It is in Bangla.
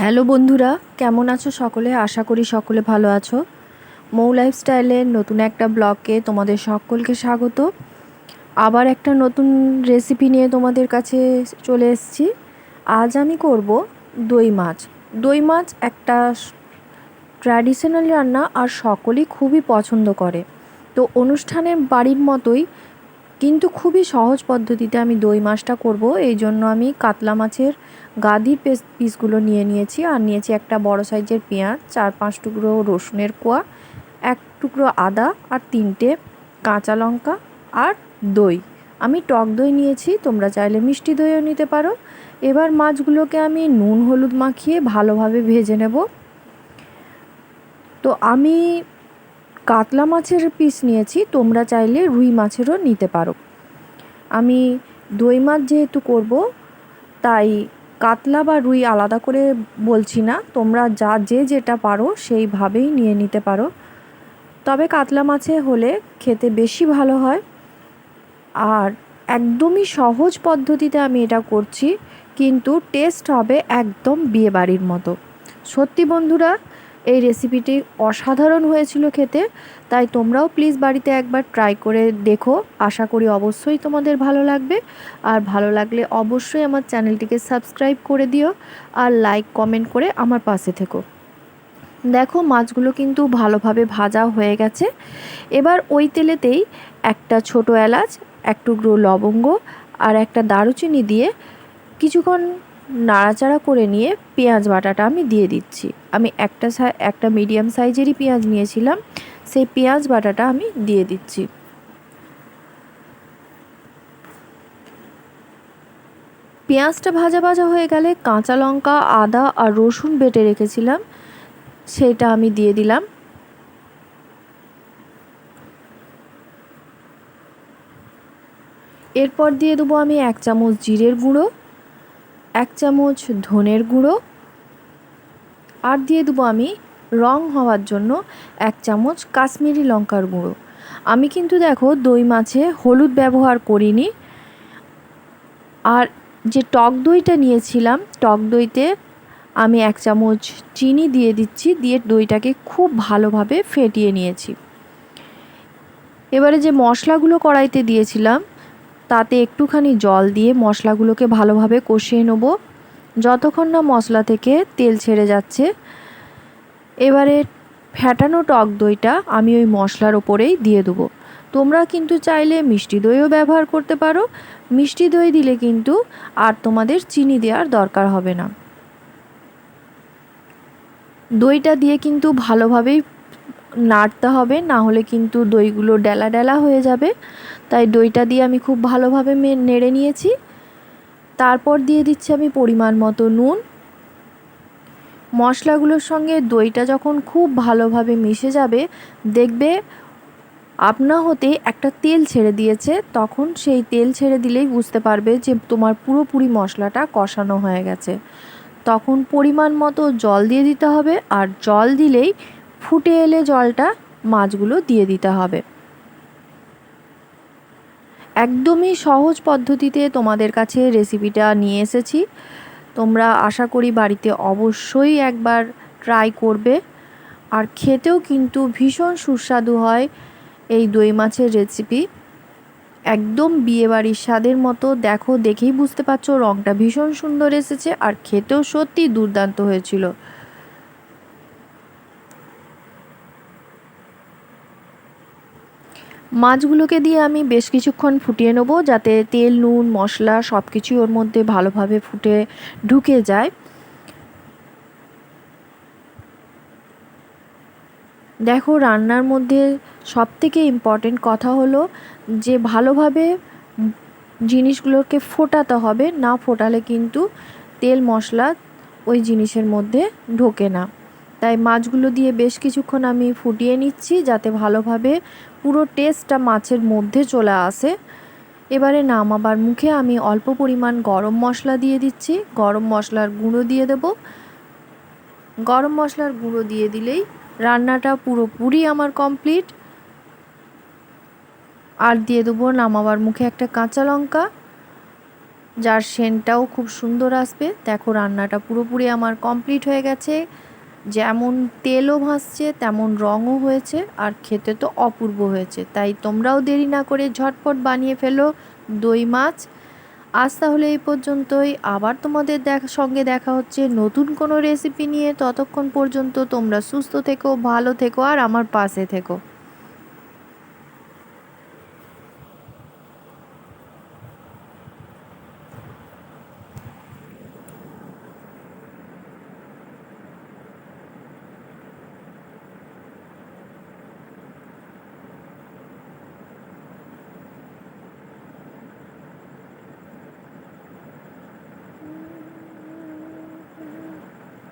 হ্যালো বন্ধুরা, কেমন আছো সকলে? আশা করি সকলে ভালো আছো। মৌ লাইফস্টাইলের নতুন একটা ব্লগকে তোমাদের সকলকে স্বাগত। আবার একটা নতুন রেসিপি নিয়ে তোমাদের কাছে চলে এসেছি। আজ আমি করব দই মাছ। দই মাছ একটা ট্র্যাডিশনাল রান্না আর সকলেই খুবই পছন্দ করে। তো অনুষ্ঠানের বাড়ির মতোই কিন্তু খুবই সহজ পদ্ধতিতে আমি দই মাছটা করব। এই জন্য আমি কাতলা মাছের গাদির পেস পিসগুলো নিয়ে নিয়েছি আর নিয়েছি একটা বড় সাইজের পেঁয়াজ, চার পাঁচ টুকরো রসুনের কোয়া, এক টুকরো আদা আর তিনটে কাঁচা লঙ্কা আর দই। আমি টক দই নিয়েছি, তোমরা চাইলে মিষ্টি দইও নিতে পারো। এবার মাছগুলোকে আমি নুন, হলুদ মাখিয়ে ভালোভাবে ভেজে নেব। তো আমি কাতলা মাছের পিস নিয়েছি, তোমরা চাইলে রুই মাছেরও নিতে পারো। আমি দই মাছ যেহেতু করব, তাই কাতলা বা রুই আলাদা করে বলছি না। তোমরা যা যে যেটা পারো সেইভাবেই নিয়ে নিতে পারো। তবে কাতলা মাছে হলে খেতে বেশি ভালো হয়। আর একদমই সহজ পদ্ধতিতে আমি এটা করছি, কিন্তু টেস্ট হবে একদম বিয়েবাড়ির মতো। সত্যি বন্ধুরা এই রেসিপিটি অসাধারণ হয়েছিল খেতে, তাই তোমরাও প্লিজ বাড়িতে একবার ট্রাই করে দেখো। আশা করি অবশ্যই তোমাদের ভালো লাগবে। আর ভালো লাগলে অবশ্যই আমার চ্যানেলটিকে সাবস্ক্রাইব করে দিও আর লাইক কমেন্ট করে আমার পাশে থেকো। দেখো, মাছগুলো কিন্তু ভালোভাবে ভাজা হয়ে গেছে। এবার ওই তেলেতেই একটা ছোট এলাচ এক টুকরো লবঙ্গ আর একটা দারুচিনি দিয়ে কিছুক্ষণ নাড়াচাড়া করে নিয়ে পেঁয়াজ বাটাটা আমি দিয়ে দিচ্ছি। আমি একটা একটা মিডিয়াম সাইজেরই পেঁয়াজ নিয়েছিলাম, সেই পেঁয়াজ বাটাটা আমি দিয়ে দিচ্ছি। পেঁয়াজটা ভাজা ভাজা হয়ে গেলে কাঁচা লঙ্কা, আদা আর রসুন বেটে রেখেছিলাম, সেটা আমি দিয়ে দিলাম। এরপর দিয়ে দেবো আমি এক চামচ জিরের গুঁড়ো। এক চামচ ধনের গুঁড়ো। আর দিয়ে দেবো আমি রং হওয়ার জন্য এক চামচ কাশ্মীরি লঙ্কার গুঁড়ো। আমি কিন্তু দেখো দই মাছে হলুদ ব্যবহার করিনি। আর যে টক দইটা নিয়েছিলাম, টক দইতে আমি এক চামচ চিনি দিয়ে দিচ্ছি, দিয়ে দইটাকে খুব ভালোভাবে ফেটিয়ে নিয়েছি। এবারে যে মশলাগুলো কড়াইতে দিয়েছিলাম তাতে একটুখানি জল দিয়ে মশলাগুলোকে ভালোভাবে কষিয়ে নেব। যতক্ষণ না মশলা থেকে তেল ছেড়ে যাচ্ছে, এবারে ফ্যাটানো টক দইটা আমি ওই মশলার ওপরেই দিয়ে দেবো। তোমরা কিন্তু চাইলে মিষ্টি দইও ব্যবহার করতে পারো। মিষ্টি দই দিলে কিন্তু আর তোমাদের চিনি দেওয়ার দরকার হবে না। দইটা দিয়ে কিন্তু ভালোভাবেই নাড়তে হবে, না হলে কিন্তু দইগুলো ডেলা ডেলা হয়ে যাবে। তাই দইটা দিয়ে আমি খুব ভালোভাবে নেড়ে নিয়েছি। তারপর দিয়ে দিচ্ছি আমি পরিমাণ মতো নুন। মশলাগুলোর সঙ্গে দইটা যখন খুব ভালোভাবে মিশে যাবে, দেখবে আপনা হতে একটা তেল ছেড়ে দিয়েছে। তখন সেই তেল ছেড়ে দিলেই বুঝতে পারবে যে তোমার পুরোপুরি মশলাটা কষানো হয়ে গেছে। তখন পরিমাণ মতো জল দিয়ে দিতে হবে, আর জল দিলেই ফুটে এলে জলটা মাছগুলো দিয়ে দিতে হবে। একদমই সহজ পদ্ধতিতে তোমাদের কাছে রেসিপিটা নিয়ে এসেছি। তোমরা আশা করি বাড়িতে অবশ্যই একবার ট্রাই করবে। আর খেতেও কিন্তু ভীষণ সুস্বাদু হয় এই দই মাছের রেসিপি একদম বিয়েবাড়ির স্বাদের মতো দেখো, দেখেই বুঝতে পারছ রঙটা ভীষণ সুন্দর এসেছে আর খেতেও সত্যি দুর্দান্ত হয়েছিল। মাছগুলোকে দিয়ে আমি বেশ কিছুক্ষণ ফুটিয়ে নেব যাতে তেল, নুন, মশলা সব কিছুই ওর মধ্যে ভালোভাবে ফুটে ঢুকে যায়। দেখো, রান্নার মধ্যে সব থেকে ইম্পর্টেন্ট কথা হলো যে ভালোভাবে জিনিসগুলোকে ফোটাতে হবে, না ফোটালে কিন্তু তেল, মশলা ওই জিনিসের মধ্যে ঢোকে না। তাই মাছগুলো দিয়ে বেশ কিছুক্ষণ আমি ফুটিয়ে নিচ্ছি যাতে ভালোভাবে পুরো টেস্টটা মাছের মধ্যে চলে আসে। এবারে নামাবার মুখে আমি অল্প পরিমাণ গরম মশলা দিয়ে দিচ্ছি। গরম মশলার গুঁড়ো দিয়ে দেব। গরম মশলার গুঁড়ো দিয়ে দিলেই রান্নাটা পুরোপুরি আমার কমপ্লিট আর দিয়ে দেবো নামাবার মুখে একটা কাঁচা লঙ্কা। যার সেন্টটাও খুব সুন্দর আসবে। দেখো রান্নাটা পুরোপুরি আমার কমপ্লিট হয়ে গেছে। যেমন তেলও ভাসছে, তেমন রঙও হয়েছে, আর খেতে তো অপূর্ব হয়েছে। তাই তোমরাও দেরি না করে ঝটপট বানিয়ে ফেলো দই মাছ। আজ তাহলে এই পর্যন্তই। আবার তোমাদের দেখা, সঙ্গে দেখা হচ্ছে নতুন কোনো রেসিপি নিয়ে। ততক্ষণ পর্যন্ত তোমরা সুস্থ থেকো, ভালো থেকো, আর আমার পাশে থেকো।